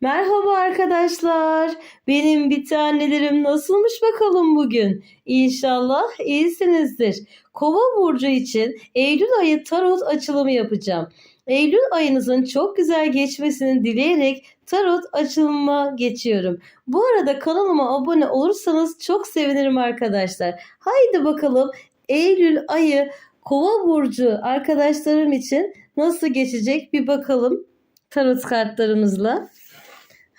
Merhaba arkadaşlar. Benim bir tanelerim nasılmış bakalım bugün? İnşallah iyisinizdir. Kova burcu için Eylül ayı tarot açılımı yapacağım. Eylül ayınızın çok güzel geçmesini dileyerek tarot açılımıma geçiyorum. Bu arada kanalıma abone olursanız çok sevinirim arkadaşlar. Haydi bakalım Eylül ayı Kova burcu arkadaşlarım için nasıl geçecek bir bakalım tarot kartlarımızla.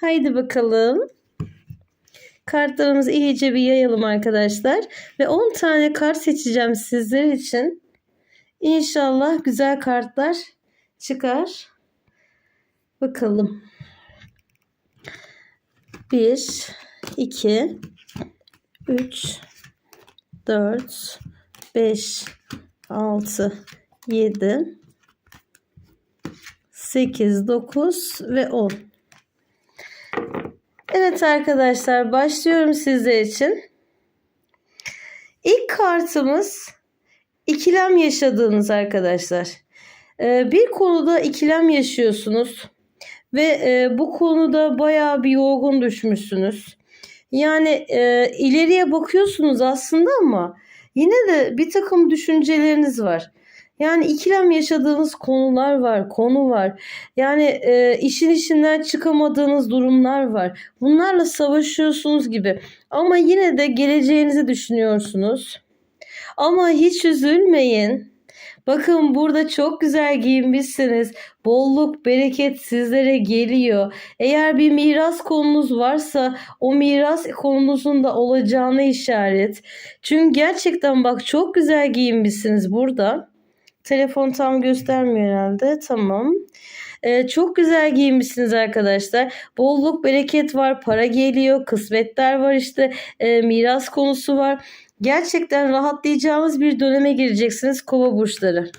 Haydi bakalım. Kartlarımızı iyice bir yayalım arkadaşlar. Ve 10 tane kart seçeceğim sizler için. İnşallah güzel kartlar çıkar. Bakalım. 1, 2, 3, 4, 5, 6, 7, 8, 9 ve 10. Evet arkadaşlar başlıyorum sizler için. İlk kartımız ikilem yaşadığınız arkadaşlar. Ee, bir konuda ikilem yaşıyorsunuz ve e, bu konuda bayağı bir yorgun düşmüşsünüz. Yani e, ileriye bakıyorsunuz aslında ama yine de bir takım düşünceleriniz var. Yani ikilem yaşadığınız konular var, konu var. Yani e, işin içinden çıkamadığınız durumlar var. Bunlarla savaşıyorsunuz gibi. Ama yine de geleceğinizi düşünüyorsunuz. Ama hiç üzülmeyin. Bakın burada çok güzel giyinmişsiniz. Bolluk, bereket sizlere geliyor. Eğer bir miras konunuz varsa o miras konunuzun da olacağını işaret. Çünkü gerçekten bak çok güzel giyinmişsiniz burada. Telefon tam göstermiyor herhalde. Tamam. Ee, çok güzel giyinmişsiniz arkadaşlar. Bolluk, bereket var, para geliyor, kısmetler var işte, e, miras konusu var. Gerçekten rahatlayacağınız bir döneme gireceksiniz kova burçları.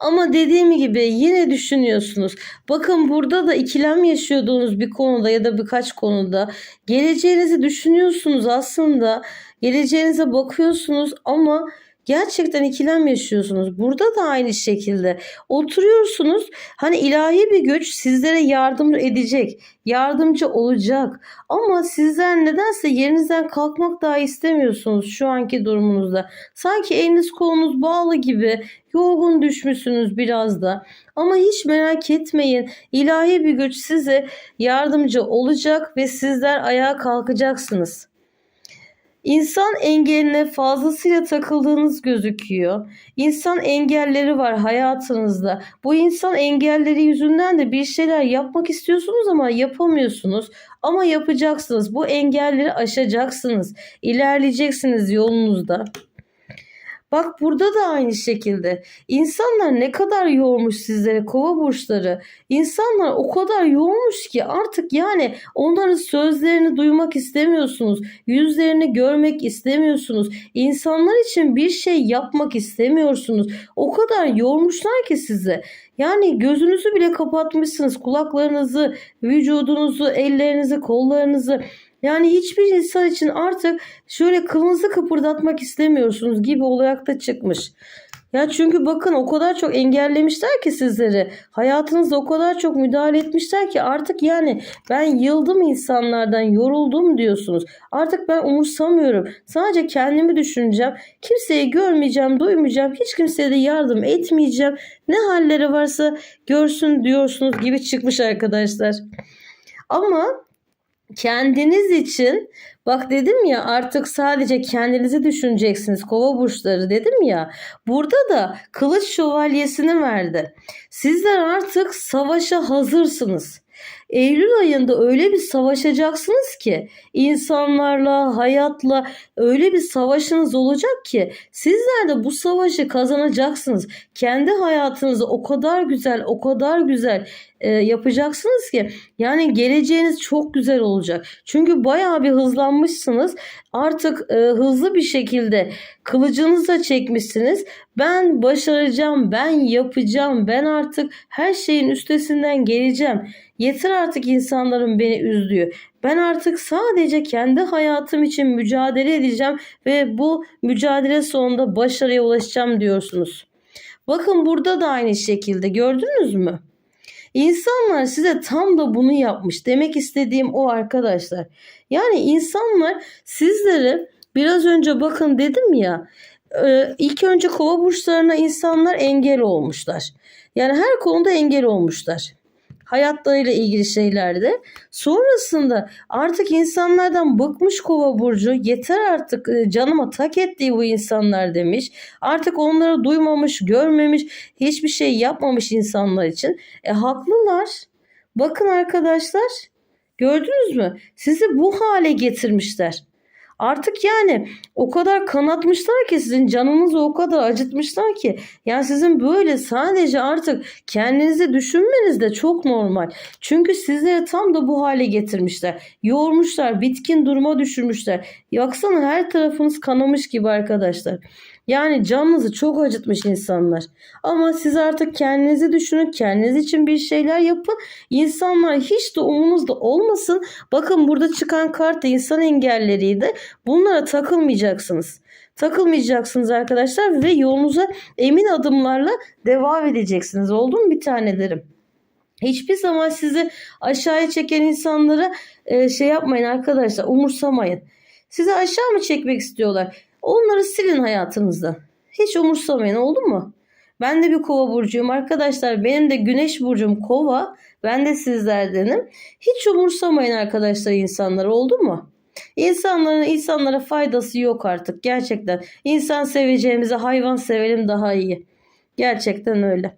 Ama dediğim gibi yine düşünüyorsunuz. Bakın burada da ikilem yaşıyordunuz bir konuda ya da birkaç konuda. Geleceğinizi düşünüyorsunuz aslında. Geleceğinize bakıyorsunuz ama Gerçekten ikilem yaşıyorsunuz. Burada da aynı şekilde oturuyorsunuz. Hani ilahi bir güç sizlere yardım edecek, yardımcı olacak. Ama sizler nedense yerinizden kalkmak daha istemiyorsunuz şu anki durumunuzda. Sanki eliniz kolunuz bağlı gibi yorgun düşmüşsünüz biraz da. Ama hiç merak etmeyin. İlahi bir güç size yardımcı olacak ve sizler ayağa kalkacaksınız. İnsan engeline fazlasıyla takıldığınız gözüküyor. İnsan engelleri var hayatınızda. Bu insan engelleri yüzünden de bir şeyler yapmak istiyorsunuz ama yapamıyorsunuz. Ama yapacaksınız. Bu engelleri aşacaksınız. İlerleyeceksiniz yolunuzda. Bak burada da aynı şekilde. İnsanlar ne kadar yoğurmuş sizlere kova burçları. İnsanlar o kadar yoğurmuş ki artık yani onların sözlerini duymak istemiyorsunuz. Yüzlerini görmek istemiyorsunuz. İnsanlar için bir şey yapmak istemiyorsunuz. O kadar yormuşlar ki size. Yani gözünüzü bile kapatmışsınız. Kulaklarınızı, vücudunuzu, ellerinizi, kollarınızı yani hiçbir insan için artık şöyle kılınızı kıpırdatmak istemiyorsunuz gibi olarak da çıkmış. Ya çünkü bakın o kadar çok engellemişler ki sizleri. Hayatınızda o kadar çok müdahale etmişler ki artık yani ben yıldım insanlardan yoruldum diyorsunuz. Artık ben umursamıyorum. Sadece kendimi düşüneceğim. Kimseyi görmeyeceğim, duymayacağım. Hiç kimseye de yardım etmeyeceğim. Ne halleri varsa görsün diyorsunuz gibi çıkmış arkadaşlar. Ama kendiniz için bak dedim ya artık sadece kendinizi düşüneceksiniz kova burçları dedim ya burada da kılıç şövalyesini verdi. Sizler artık savaşa hazırsınız. Eylül ayında öyle bir savaşacaksınız ki insanlarla, hayatla öyle bir savaşınız olacak ki sizler de bu savaşı kazanacaksınız. Kendi hayatınızı o kadar güzel, o kadar güzel e, yapacaksınız ki yani geleceğiniz çok güzel olacak. Çünkü bayağı bir hızlanmışsınız. Artık e, hızlı bir şekilde kılıcınızla çekmişsiniz. Ben başaracağım, ben yapacağım, ben artık her şeyin üstesinden geleceğim. Yeter artık insanların beni üzdüğü. Ben artık sadece kendi hayatım için mücadele edeceğim ve bu mücadele sonunda başarıya ulaşacağım diyorsunuz. Bakın burada da aynı şekilde gördünüz mü? İnsanlar size tam da bunu yapmış. Demek istediğim o arkadaşlar. Yani insanlar sizlere biraz önce bakın dedim ya e, ilk önce kova burçlarına insanlar engel olmuşlar. Yani her konuda engel olmuşlar. Hayatlarıyla ilgili şeylerde. Sonrasında artık insanlardan bıkmış kova burcu yeter artık e, canıma tak ettiği bu insanlar demiş. Artık onları duymamış, görmemiş, hiçbir şey yapmamış insanlar için. E haklılar. Bakın arkadaşlar gördünüz mü? Sizi bu hale getirmişler. Artık yani o kadar kanatmışlar ki sizin canınızı o kadar acıtmışlar ki yani sizin böyle sadece artık kendinizi düşünmeniz de çok normal. Çünkü sizleri tam da bu hale getirmişler. Yoğurmuşlar, bitkin duruma düşürmüşler. Baksana her tarafınız kanamış gibi arkadaşlar. Yani canınızı çok acıtmış insanlar. Ama siz artık kendinizi düşünün, kendiniz için bir şeyler yapın. İnsanlar hiç de umunuzda olmasın. Bakın burada çıkan kart da insan engelleriydi. Bunlara takılmayacaksınız. Takılmayacaksınız arkadaşlar ve yolunuza emin adımlarla devam edeceksiniz. Oldu mu bir tanelerim? Hiçbir zaman sizi aşağıya çeken insanlara e, şey yapmayın arkadaşlar. Umursamayın. Sizi aşağı mı çekmek istiyorlar? Onları silin hayatınızda. Hiç umursamayın oldu mu? Ben de bir kova burcuyum arkadaşlar. Benim de güneş burcum kova. Ben de sizlerdenim. Hiç umursamayın arkadaşlar insanlar oldu mu? İnsanların insanlara faydası yok artık gerçekten. İnsan seveceğimize hayvan sevelim daha iyi. Gerçekten öyle.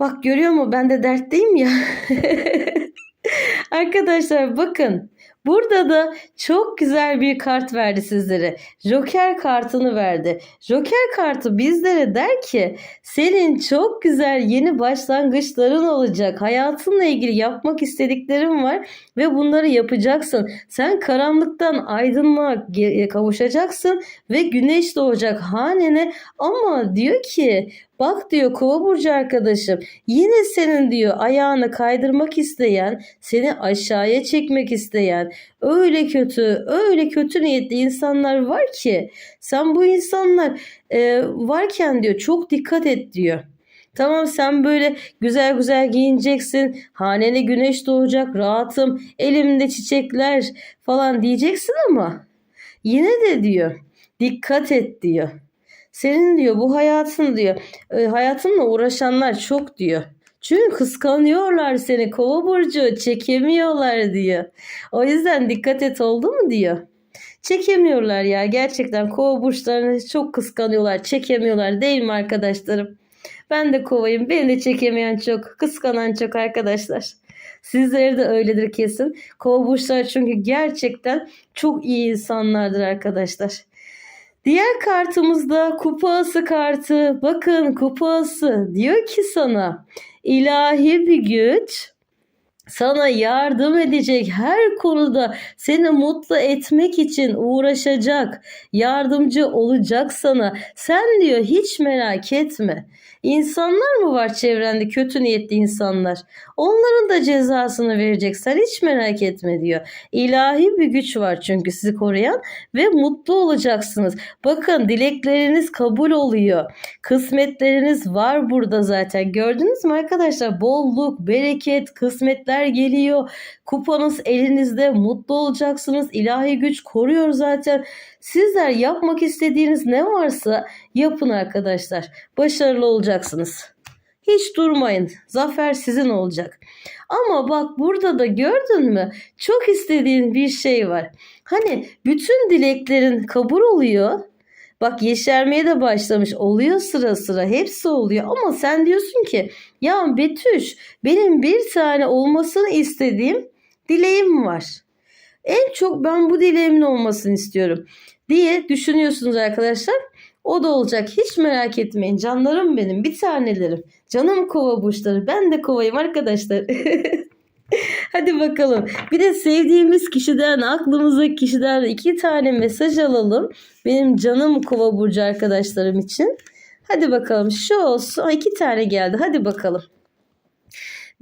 Bak görüyor mu ben de dertteyim ya. Arkadaşlar bakın burada da çok güzel bir kart verdi sizlere. Joker kartını verdi. Joker kartı bizlere der ki senin çok güzel yeni başlangıçların olacak. Hayatınla ilgili yapmak istediklerin var ve bunları yapacaksın. Sen karanlıktan aydınlığa kavuşacaksın ve güneş doğacak hanene ama diyor ki Bak diyor kova burcu arkadaşım yine senin diyor ayağını kaydırmak isteyen seni aşağıya çekmek isteyen öyle kötü öyle kötü niyetli insanlar var ki sen bu insanlar e, varken diyor çok dikkat et diyor. Tamam sen böyle güzel güzel giyineceksin. Hanene güneş doğacak. Rahatım. Elimde çiçekler falan diyeceksin ama yine de diyor dikkat et diyor. Senin diyor bu hayatın diyor e, hayatınla uğraşanlar çok diyor. Çünkü kıskanıyorlar seni kova burcu çekemiyorlar diyor. O yüzden dikkat et oldu mu diyor. Çekemiyorlar ya gerçekten kova burçlarını çok kıskanıyorlar çekemiyorlar değil mi arkadaşlarım? Ben de kovayım beni de çekemeyen çok kıskanan çok arkadaşlar. Sizleri de öyledir kesin. Kova burçları çünkü gerçekten çok iyi insanlardır arkadaşlar. Diğer kartımızda kupası kartı. Bakın kupası diyor ki sana ilahi bir güç sana yardım edecek her konuda seni mutlu etmek için uğraşacak, yardımcı olacak sana. Sen diyor hiç merak etme. İnsanlar mı var çevrende kötü niyetli insanlar? Onların da cezasını verecek. Sen hiç merak etme diyor. İlahi bir güç var çünkü sizi koruyan ve mutlu olacaksınız. Bakın dilekleriniz kabul oluyor. Kısmetleriniz var burada zaten. Gördünüz mü arkadaşlar? Bolluk, bereket, kısmetler geliyor. Kupanız elinizde. Mutlu olacaksınız. İlahi güç koruyor zaten. Sizler yapmak istediğiniz ne varsa yapın arkadaşlar. Başarılı olacaksınız. Hiç durmayın. Zafer sizin olacak. Ama bak burada da gördün mü? Çok istediğin bir şey var. Hani bütün dileklerin kabul oluyor. Bak yeşermeye de başlamış. Oluyor sıra sıra. Hepsi oluyor. Ama sen diyorsun ki ya Betüş benim bir tane olmasını istediğim dileğim var. En çok ben bu dileğimin olmasını istiyorum diye düşünüyorsunuz arkadaşlar. O da olacak. Hiç merak etmeyin. Canlarım benim. Bir tanelerim. Canım kova burçları. Ben de kovayım arkadaşlar. Hadi bakalım. Bir de sevdiğimiz kişiden, aklımızdaki kişiden iki tane mesaj alalım. Benim canım kova burcu arkadaşlarım için. Hadi bakalım. Şu olsun. İki tane geldi. Hadi bakalım.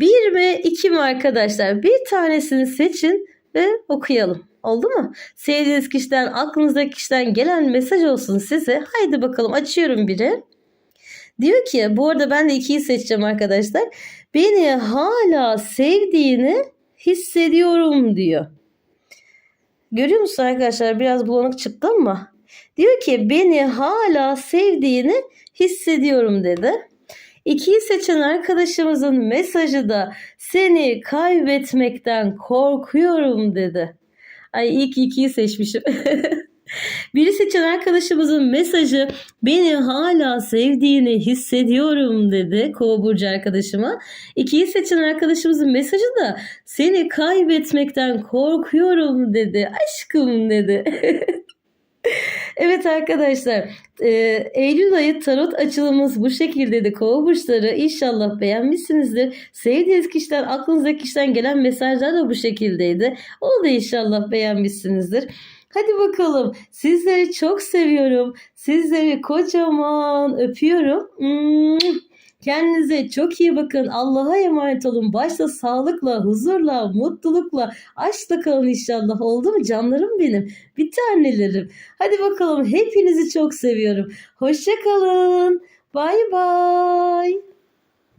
Bir mi iki mi arkadaşlar? Bir tanesini seçin ve okuyalım. Oldu mu? Sevdiğiniz kişiden, aklınızdaki kişiden gelen mesaj olsun size. Haydi bakalım açıyorum biri. Diyor ki bu arada ben de ikiyi seçeceğim arkadaşlar. Beni hala sevdiğini hissediyorum diyor. Görüyor musun arkadaşlar biraz bulanık çıktı ama. Diyor ki beni hala sevdiğini hissediyorum dedi. İkiyi seçen arkadaşımızın mesajı da seni kaybetmekten korkuyorum dedi. Ay ki ikiyi seçmişim. Biri seçen arkadaşımızın mesajı beni hala sevdiğini hissediyorum dedi Kova Burcu arkadaşıma. İkiyi seçen arkadaşımızın mesajı da seni kaybetmekten korkuyorum dedi. Aşkım dedi. Evet arkadaşlar e, Eylül ayı tarot açılımımız bu şekildeydi kova burçları İnşallah beğenmişsinizdir. Sevdiğiniz kişiler aklınızdaki kişiden gelen mesajlar da bu şekildeydi. Onu da inşallah beğenmişsinizdir. Hadi bakalım sizleri çok seviyorum. Sizleri kocaman öpüyorum. Kendinize çok iyi bakın. Allah'a emanet olun. Başta sağlıkla, huzurla, mutlulukla, aşkla kalın inşallah. Oldu mu canlarım benim? Bir tanelerim. Hadi bakalım hepinizi çok seviyorum. Hoşça kalın. Bay bay.